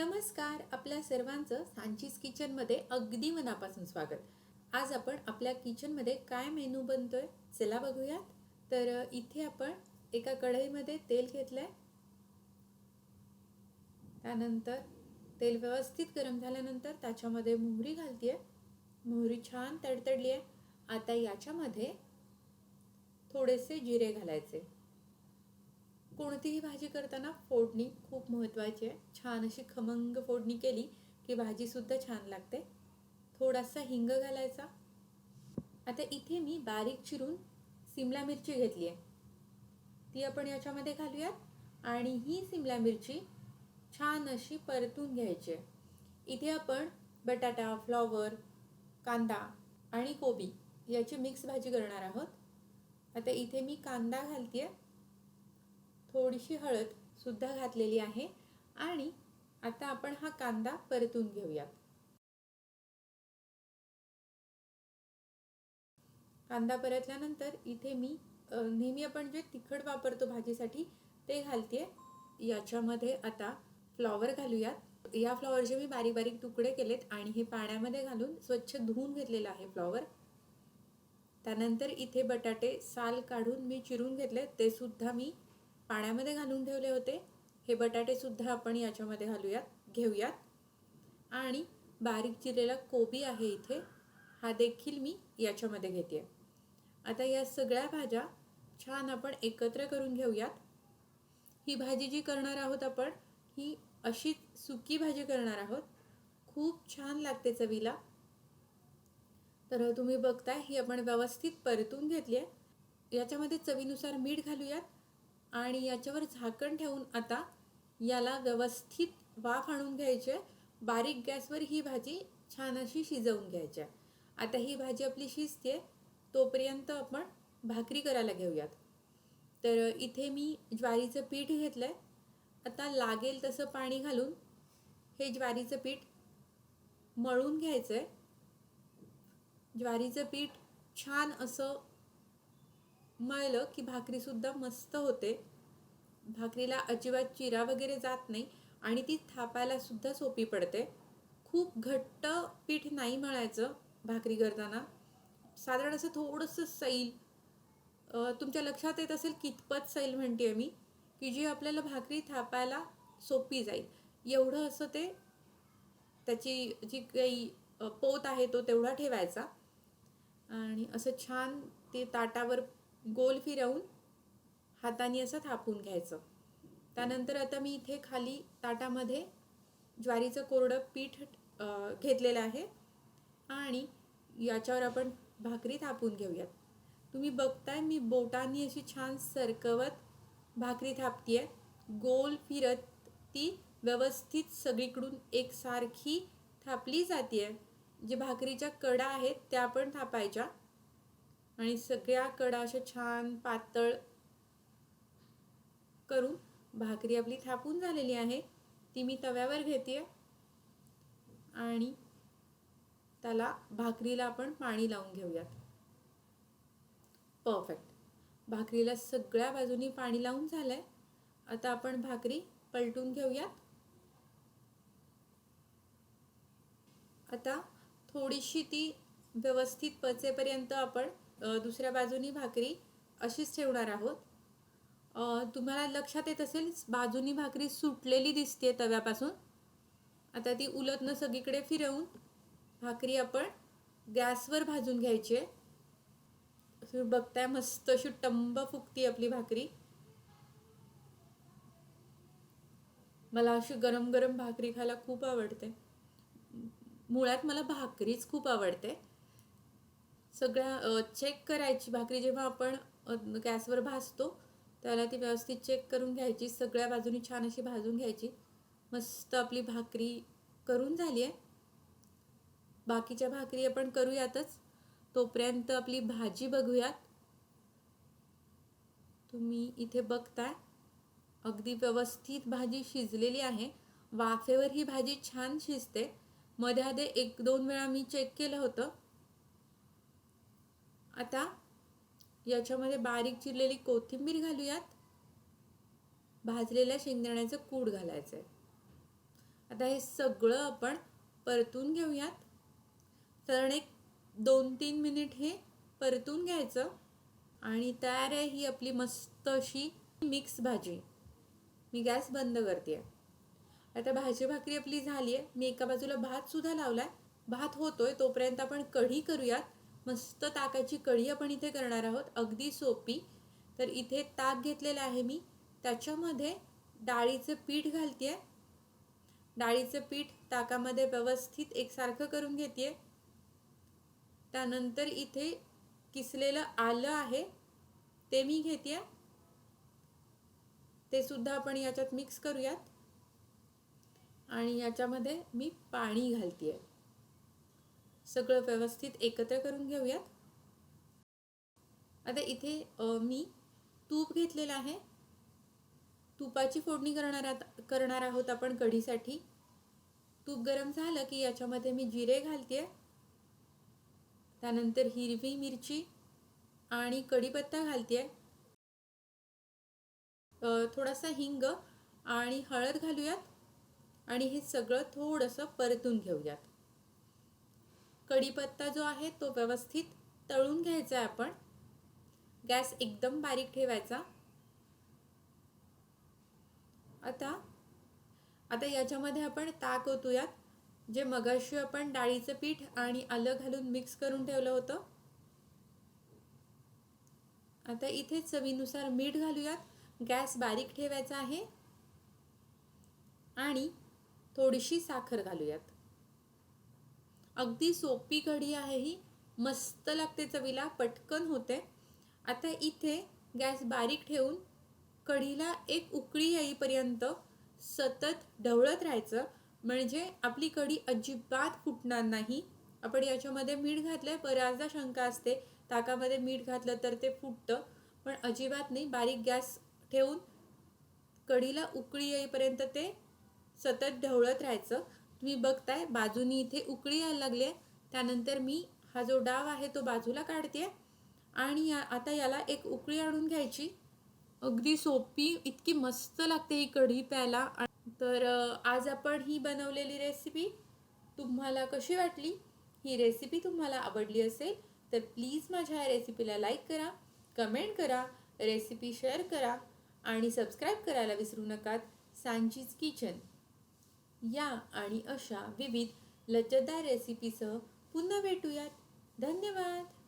नमस्कार आपल्या सर्वांचं सांचीज किचनमध्ये अगदी मनापासून स्वागत. आज आपण आपल्या किचनमध्ये काय मेनू बनतोय चला बघूयात. तर इथे आपण एका कढईमध्ये तेल घेतलं आहे त्यानंतर तेल व्यवस्थित गरम झाल्यानंतर त्याच्यामध्ये मोहरी घालतीये. मोहरी छान तडतडली आहे आता याच्यामध्ये थोडेसे जिरे घालायचे. कोणतीही भाजी करताना फोडणी खूप महत्त्वाची आहे. छान अशी खमंग फोडणी केली की भाजीसुद्धा छान लागते. थोडासा हिंग घालायचा. आता इथे मी बारीक चिरून सिमला मिरची घेतली आहे. ती आपण याच्यामध्ये घालूयात. आणि ही सिमला मिरची छान अशी परतून घ्यायची आहे. इथे आपण बटाटा फ्लॉवर कांदा आणि कोबी याची मिक्स भाजी करणार आहोत. आता इथे मी कांदा घालते थोडीशी हळद सुद्धा घातलेली आहे आणि आता आपण हा कांदा परतून घेऊयात. कांदा परतल्यानंतर इथे मी नेहमी आपण जे तिखट वापरतो भाजीसाठी ते घालते याच्यामध्ये आता फ्लॉवर घालूयात. या फ्लॉवरचे मी बारीक बारीक तुकडे केलेत आणि हे पाण्यामध्ये घालून स्वच्छ धुवून घेतलेलं आहे फ्लॉवर. त्यानंतर इथे बटाटे साल काढून मी चिरून घेतले ते सुद्धा मी पाण्यामध्ये घालून ठेवले होते. हे बटाटेसुद्धा आपण याच्यामध्ये घालूयात घेऊयात. आणि बारीक चिरलेला कोबी आहे इथे हा देखील मी याच्यामध्ये घेते आता या सगळ्या भाज्या छान आपण एकत्र करून घेऊयात. ही भाजी जी करणार आहोत आपण ही अशी सुकी भाजी करणार आहोत. खूप छान लागते चवीला. तर तुम्ही बघताय ही आपण व्यवस्थित परतून घेतली आहे. याच्यामध्ये चवीनुसार मीठ घालूयात. आणि याच्यावर झाकण ठेवून आता याला व्यवस्थित वाफ आणून घ्यायचे. बारीक गॅसवर ही भाजी छान अशी शिजवून घ्यायची. आहे. आता ही भाजी आपली शिजते. तोपर्यंत आपण भाकरी करायला घेऊयात. तर इथे मी ज्वारीचं पीठ घेतलं आहे आता लागेल तसं पाणी घालून हे ज्वारीचं पीठ मळून घ्यायचं आहे ज्वारीचं पीठ छान असं मळलं की भाकरीसुद्धा मस्त होते. भाकरीला अजिबात चिरा वगैरे जात नाही आणि ती थापायला सुद्धा सोपी पडते. खूप घट्ट पीठ नाही मळायचं भाकरी करताना. साधारण असं थोडंसं सैल. तुमच्या लक्षात येत असेल कितपत सैल म्हणते मी की जी आपल्याला भाकरी थापायला सोपी जाईल. एवढं असं ते त्याची जी काही पोत आहे तो तेवढा ठेवायचा. आणि असं छान ते ताटावर गोल फिरवून हाताने असं थापून घ्यायचं. त्यानंतर आता मी इथे खाली ताटामध्ये ज्वारीचं कोरडं पीठ घेतलेलं आहे आणि याच्यावर आपण भाकरी थापून घेऊयात. तुम्ही बघताय मी बोटांनी अशी छान सरकवत भाकरी थापतीये. गोल फिरत ती व्यवस्थित सगळीकडून एकसारखी थापली जाते जे भाकरीच्या कडा आहेत त्या पण थापायच्या. आणि सगळ्या कडा अशा छान पातळ करून भाकरी आपली थापून झालेली आहे. ती मी तव्यावर घेते. आणि त्याला भाकरीला आपण पाणी लावून घेऊयात. परफेक्ट भाकरीला सगळ्या बाजूनी पाणी लावून झालंय. आता आपण भाकरी पलटून घेऊयात. आता थोडीशी ती व्यवस्थित पचेपर्यंत आपण दुसऱ्या बाजूनी भाकरी अशीच ठेवणार आहोत. तुम्हाला लक्षात येत असेल बाजूनी भाकरी सुटलेली दिसते तव्यापासून. आता ती उलटनं सगळीकडे फिरवून भाकरी आपण गॅसवर भाजून घ्यायची आहे. बघताय मस्त अशी टंब फुगती आपली भाकरी. मला अशी गरम गरम भाकरी खायला खूप आवडते. मुळात मला भाकरीच खूप आवडते. सगळ्या चेक करायची भाकरी जेव्हा आपण गॅसवर भाजतो त्याला ती व्यवस्थित चेक करून घ्यायची सगळ्या बाजूनी छान अशी भाजून घ्यायची. मस्त आपली भाकरी करून झाली आहे. बाकीच्या भाकरी आपण करूयातच. तोपर्यंत आपली भाजी बघूयात. तुम्ही इथे बघताय. अगदी व्यवस्थित भाजी शिजलेली आहे. वाफेवर ही भाजी छान शिजते. मध्ये एक दोन वेळा मी चेक केलं होतं. आता याच्यामध्ये बारीक चिरलेली कोथिंबीर घालूयात. भाजलेल्या शेंगदाण्याचं कूड घालायचं आहे आता हे सगळं आपण परतून घेऊयात. साधारण एक दोन तीन मिनिट हे परतून घ्यायचं आणि तयार आहे ही आपली मस्त अशी मिक्स भाजी. मी गॅस बंद करते. आता भाजी भाकरी आपली झाली आहे मी एका बाजूला भात सुद्धा लावलाय. भात होतोय तोपर्यंत आपण कढी करूयात. मस्त ताकाची कढी आपण इथे करणार आहोत. अगदी सोपी. तर इथे ताक घेतलेलं आहे मी. त्याच्यामध्ये डाळीचं पीठ घालते डाळीचं पीठ ताकामध्ये व्यवस्थित एकसारखं करून घेते त्यानंतर इथे किसलेलं आलं आहे ते मी घेते ते सुद्धा आपण याच्यात मिक्स करूयात. आणि याच्यामध्ये मी पाणी घालते आहे सगळं व्यवस्थित एकत्र करून घेऊयात. आता इथे मी तूप घेतलेलं आहे. तुपाची फोडणी करणार करणार आहोत आपण कढीसाठी. तूप गरम झालं की याच्यामध्ये मी जिरे घालते त्यानंतर हिरवी मिरची आणि कढीपत्ता घालते थोडासा हिंग आणि हळद घालूयात. आणि हे सगळं थोडंसं परतून घेऊयात. कढीपत्ता जो आहे तो व्यवस्थित तळून घ्यायचा आहे आपण. गॅस एकदम बारीक ठेवायचा. आता आता याच्यामध्ये आपण ताक ओतूयात जे मगाशी आपण डाळीचं पीठ आणि आलं घालून मिक्स करून ठेवलं होतं. आता इथे चवीनुसार मीठ घालूयात. गॅस बारीक ठेवायचा आहे. आणि थोडीशी साखर घालूयात. अगदी सोपी कढी आहे ही. मस्त लागते चवीला पटकन होते. आता इथे गॅस बारीक ठेवून कढीला एक उकळी येईपर्यंत सतत ढवळत राहायचं. म्हणजे आपली कढी अजिबात फुटणार नाही. आपण याच्यामध्ये मीठ घातलं आहे बऱ्याचदा शंका असते. ताकामध्ये मीठ घातलं तर ते फुटतं. पण अजिबात नाही बारीक गॅस ठेवून कढीला उकळी येईपर्यंत ते सतत ढवळत राहायचं. तुम्ही बघताय बाजूनी इथे उकळी यायला लागली आहे. त्यानंतर मी हा जो डाव आहे तो बाजूला काढते आणि या आता याला एक उकळी आणून घ्यायची. अगदी सोपी इतकी मस्त लागते ही कढी प्यायला. तर आज आपण ही बनवलेली रेसिपी तुम्हाला कशी वाटली? ही रेसिपी तुम्हाला आवडली असेल तर प्लीज माझ्या या रेसिपीला लाईक करा कमेंट करा रेसिपी शेअर करा आणि सबस्क्राईब करायला विसरू नका. सांचीज किचन या आणि अशा विविध लज्जतदार रेसिपीसह पुन्हा भेटूयात. धन्यवाद!